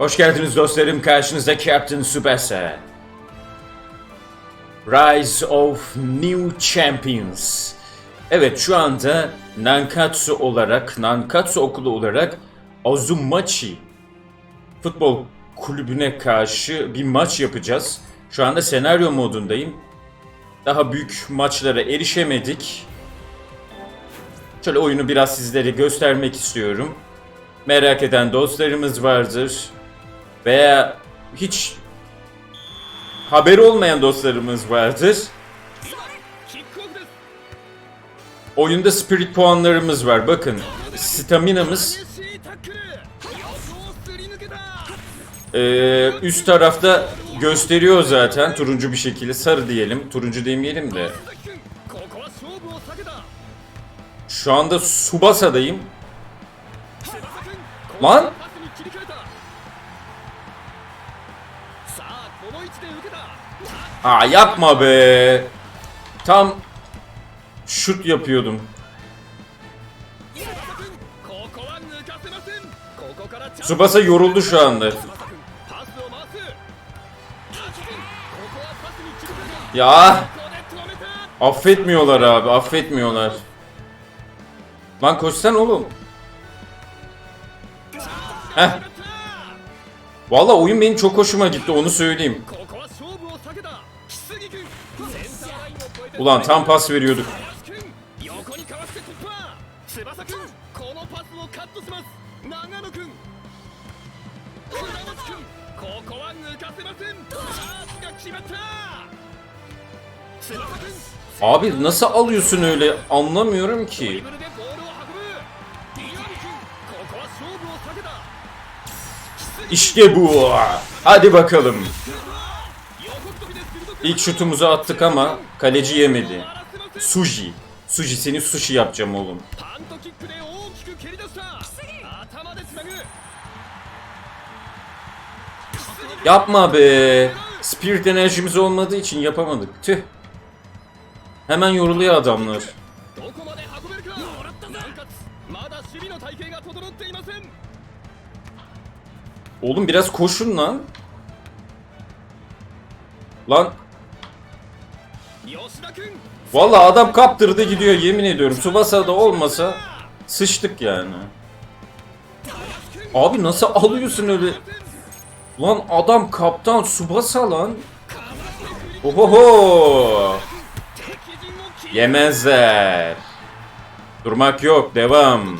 Hoş geldiniz dostlarım. Karşınızda Captain Subasa. Rise of New Champions. Evet şu anda Nankatsu olarak, Nankatsu okulu olarak Azumachi futbol kulübüne karşı bir maç yapacağız. Şu anda senaryo modundayım. Daha büyük maçlara erişemedik. Şöyle oyunu biraz sizlere göstermek istiyorum. Merak eden dostlarımız vardır veya hiç haberi olmayan dostlarımız vardır. Oyunda spirit puanlarımız var. Bakın staminamız ee, üst tarafta gösteriyor zaten turuncu bir şekilde sarı diyelim turuncu demeyelim de şu anda Subasa'dayım lan Aa yapma be. Tam şut yapıyordum. Tsubasa yoruldu şu anda. Ya. Affetmiyorlar abi, affetmiyorlar. Lan koşsan oğlum. Heh. Valla oyun benim çok hoşuma gitti onu söyleyeyim. Ulan tam pas veriyorduk. Abi nasıl alıyorsun öyle anlamıyorum ki. İşte bu. Hadi bakalım. İlk şutumuzu attık ama kaleci yemedi. Suji. Suji seni sushi yapacağım oğlum. Yapma be. Spirit enerjimiz olmadığı için yapamadık. Tüh. Hemen yoruluyor adamlar. Oğlum biraz koşun lan. Lan Valla adam kaptırdı gidiyor yemin ediyorum. Tsubasa da olmasa sıçtık yani. Abi nasıl alıyorsun öyle? Lan adam kaptan Subasa lan. Ohoho. Yemezler. Durmak yok devam.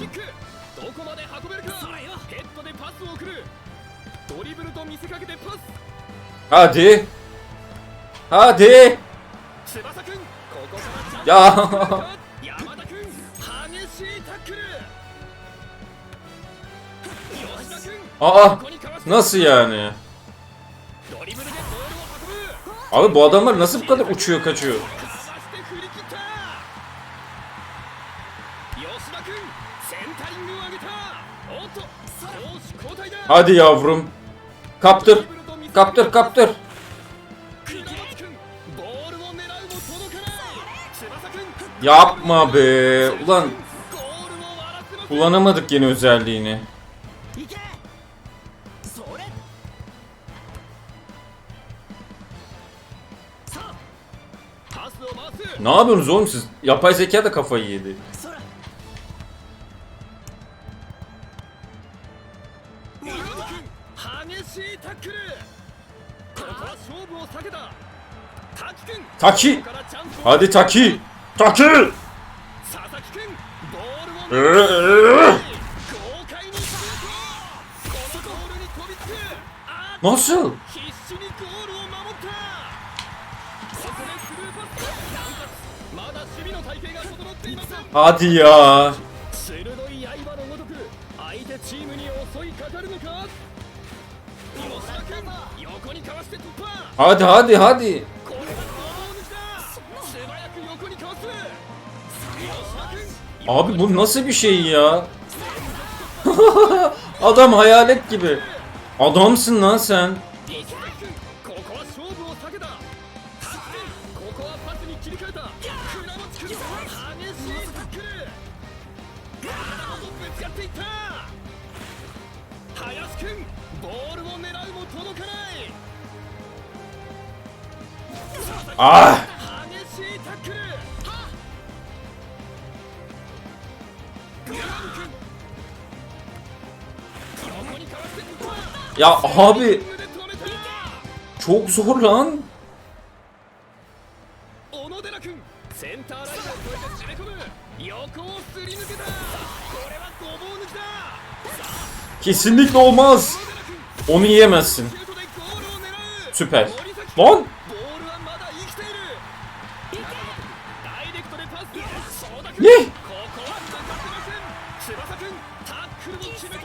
Hadi. Hadi. Ya. Aa nasıl yani? Abi bu adamlar nasıl bu kadar uçuyor kaçıyor? Hadi yavrum. Kaptır. Kaptır kaptır. Yapma be. Ulan kullanamadık yeni özelliğini. Ne yapıyorsunuz oğlum siz? Yapay zeka da kafayı yedi. Taki! Hadi Taki! Takı! Nasıl? Hadi ya. Hadi hadi hadi. Abi bu nasıl bir şey ya? Adam hayalet gibi. Adamsın lan sen. Ah! Ya abi. Çok zor lan. Kesinlikle olmaz. Onu yiyemezsin. Süper. Lan. Ne?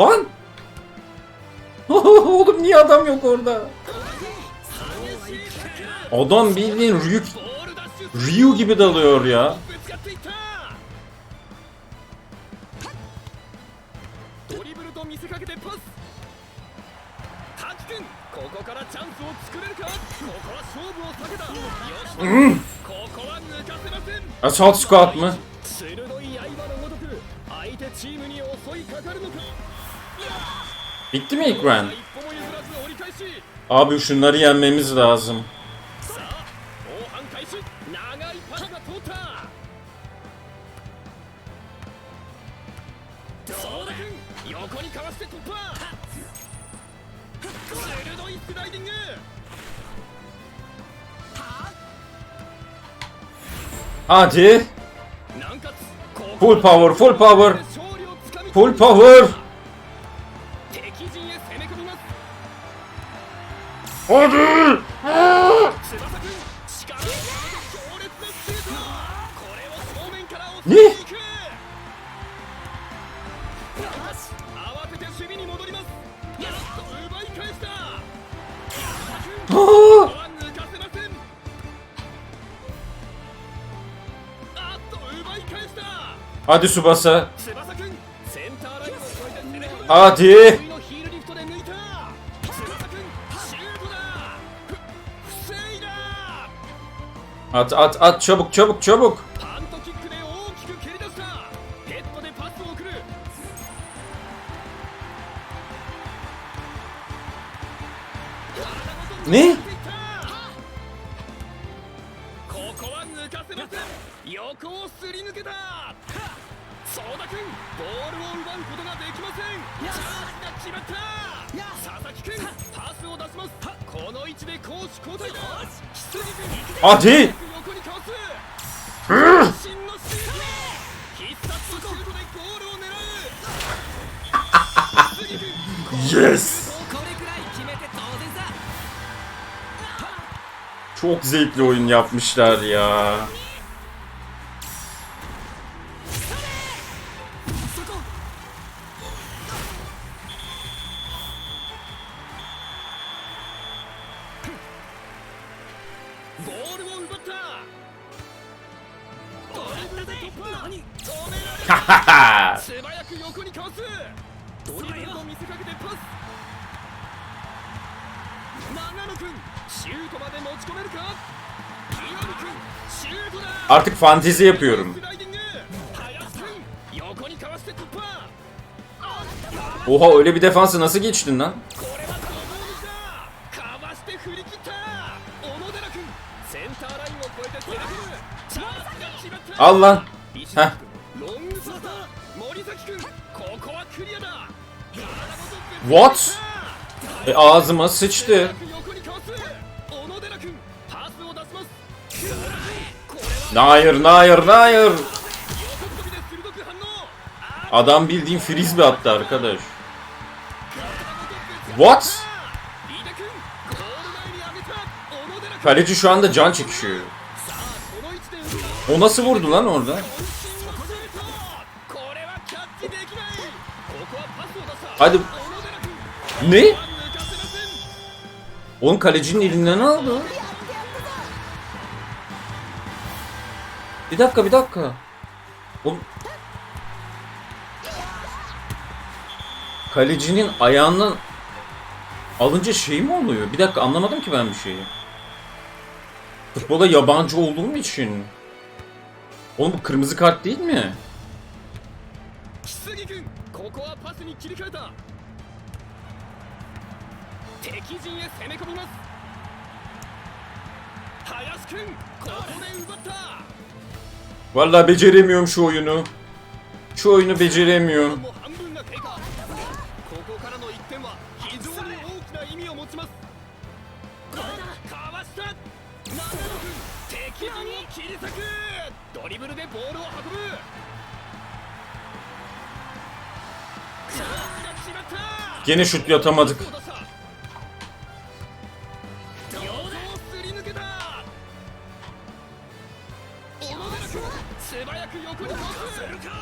Lan! Oğlum niye adam yok orada? Adam bildiğin Ryu, Ryu gibi dalıyor ya. Hmm. Assault squat mı? Bitti mi ilk round? Abi şunları yenmemiz lazım. Hadi. Full power, full power. Full power. Hadi! Ne? Hadi Subasa. Hadi. At at at çabuk çabuk çabuk. Ne? Hadi. yes! Çok zevkli oyun yapmışlar ya. Artık fantezi yapıyorum. Oha öyle bir defansı nasıl geçtin lan? Al lan. Heh. What? E, ağzıma sıçtı. Hayır, hayır, hayır. Adam bildiğin frisbee attı arkadaş. What? Kaleci şu anda can çekişiyor. O nasıl vurdu lan orada? Hadi. Ne? Onun kalecinin elinden aldı. Bir dakika bir dakika. Oğlum. Kalecinin ayağından alınca şey mi oluyor? Bir dakika anlamadım ki ben bir şeyi. Futbola yabancı olduğum için. Oğlum bu kırmızı kart değil mi? Vallahi beceremiyorum şu oyunu. Şu oyunu beceremiyorum. Gene şut yatamadık.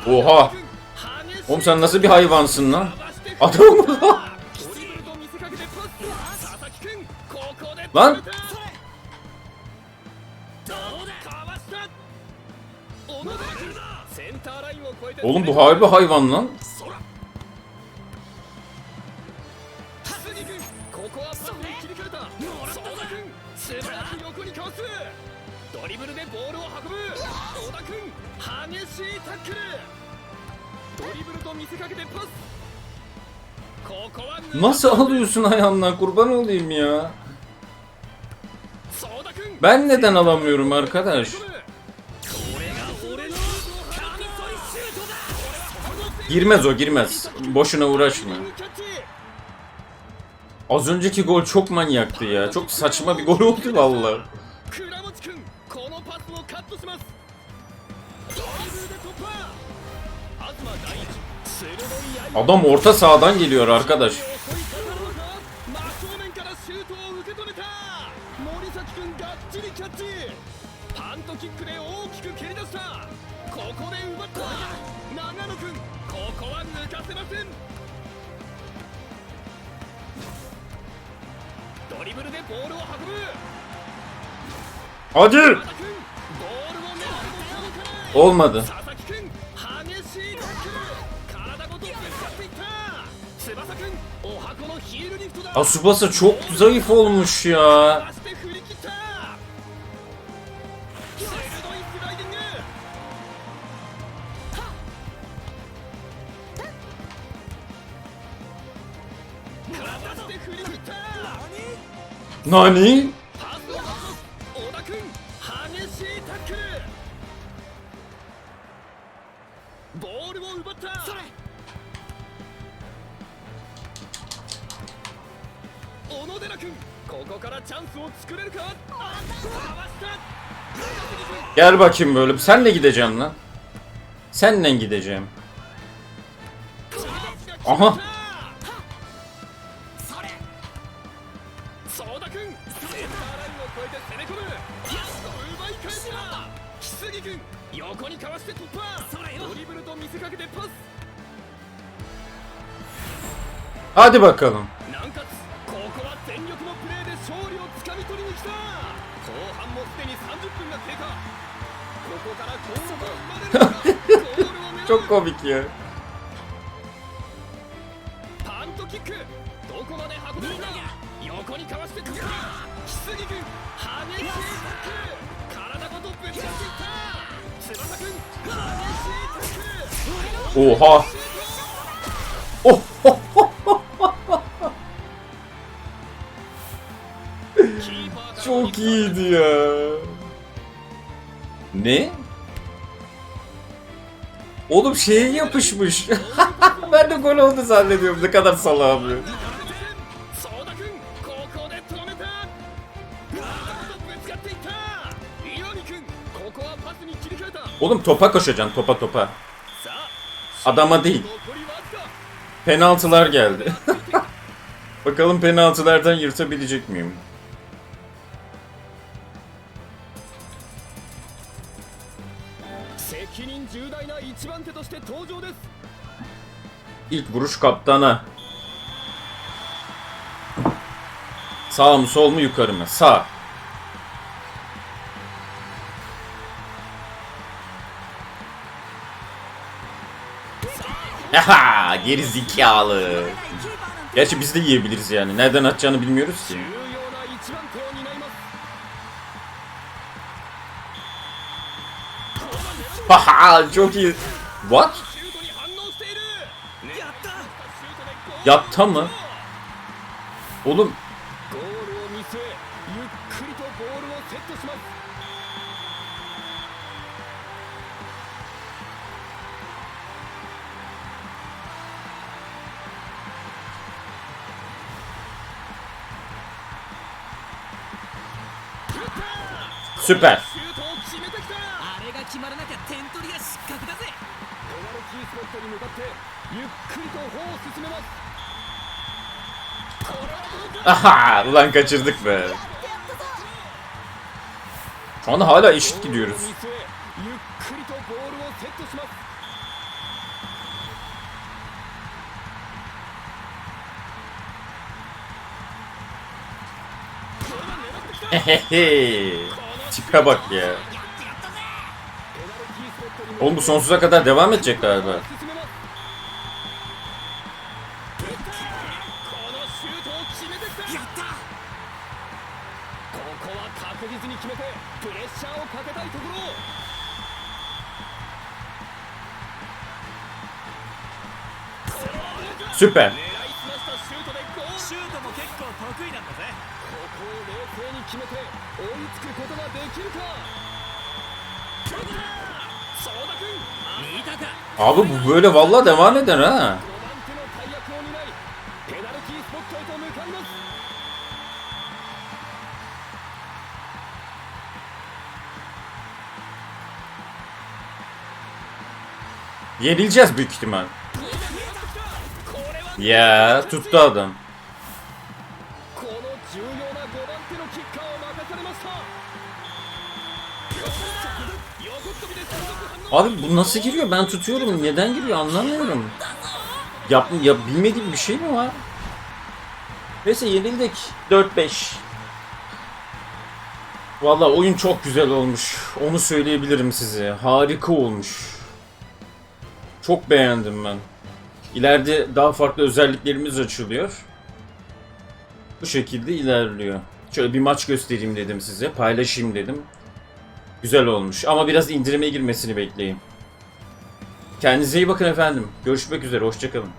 Oha. Oğlum sen nasıl bir hayvansın lan? Adam mı lan? Lan! Oğlum bu harbi hayvan lan. alıyorsun ayağımdan kurban olayım ya. Ben neden alamıyorum arkadaş? Girmez o girmez. Boşuna uğraşma. Az önceki gol çok manyaktı ya. Çok saçma bir gol oldu valla. Adam orta sahadan geliyor arkadaş. ここで奪った長野君ここは抜かせませんドリブルでボールを運ぶ Hadi. 田君ボールを狙うも届かない Olmadı. 佐々木君激 君 Gel bakayım böyle. Senle gideceğim lan. Senle gideceğim. Aha. 相田君センターラインを越えて攻め込むやっと奪い返した木杉君横にかわして突破ドリブルと見せかけてパス Hadi bakalım. 南葛ここは全力のプレーで勝利をつかみ取りに来た後半もすでに30分が経過ここからゴールが生まれるのかゴールを狙う Çok komik ya. パントキック かわしてくる木杉君激しいタックル体ごとぶつかっていった翼君激しいタックル Oha. Oh, oh, oh. キーパーから Çok iyiydi ya. Ne? Oğlum şeye yapışmış. ben de gol oldu zannediyorum. Ne kadar salağım Oğlum topa koşacaksın topa topa. Adama değil. Penaltılar geldi. Bakalım penaltılardan yırtabilecek miyim? İlk vuruş kaptana. Sağ mı sol mu yukarı mı? Sağ. Haha geri zekalı. Gerçi biz de yiyebiliriz yani. Nereden atacağını bilmiyoruz ki. Haha çok iyi. What? Yatta mı? Oğlum Süper. Aha! Ulan kaçırdık be. Şu anda hala eşit gidiyoruz. Hehehe. Tipe bak ya. Oğlum bu sonsuza kadar devam edecek galiba. Süper. Abi bu böyle valla devam eder ha. Yenileceğiz büyük ihtimal. Ya tuttu adam. Abi bu nasıl giriyor? Ben tutuyorum. Neden giriyor anlamıyorum. Yap, ya bilmediğim bir şey mi var? Neyse yenildik. 4-5. Valla oyun çok güzel olmuş. Onu söyleyebilirim size. Harika olmuş. Çok beğendim ben. İleride daha farklı özelliklerimiz açılıyor. Bu şekilde ilerliyor. Şöyle bir maç göstereyim dedim size. Paylaşayım dedim. Güzel olmuş ama biraz indirime girmesini bekleyin. Kendinize iyi bakın efendim. Görüşmek üzere, hoşçakalın.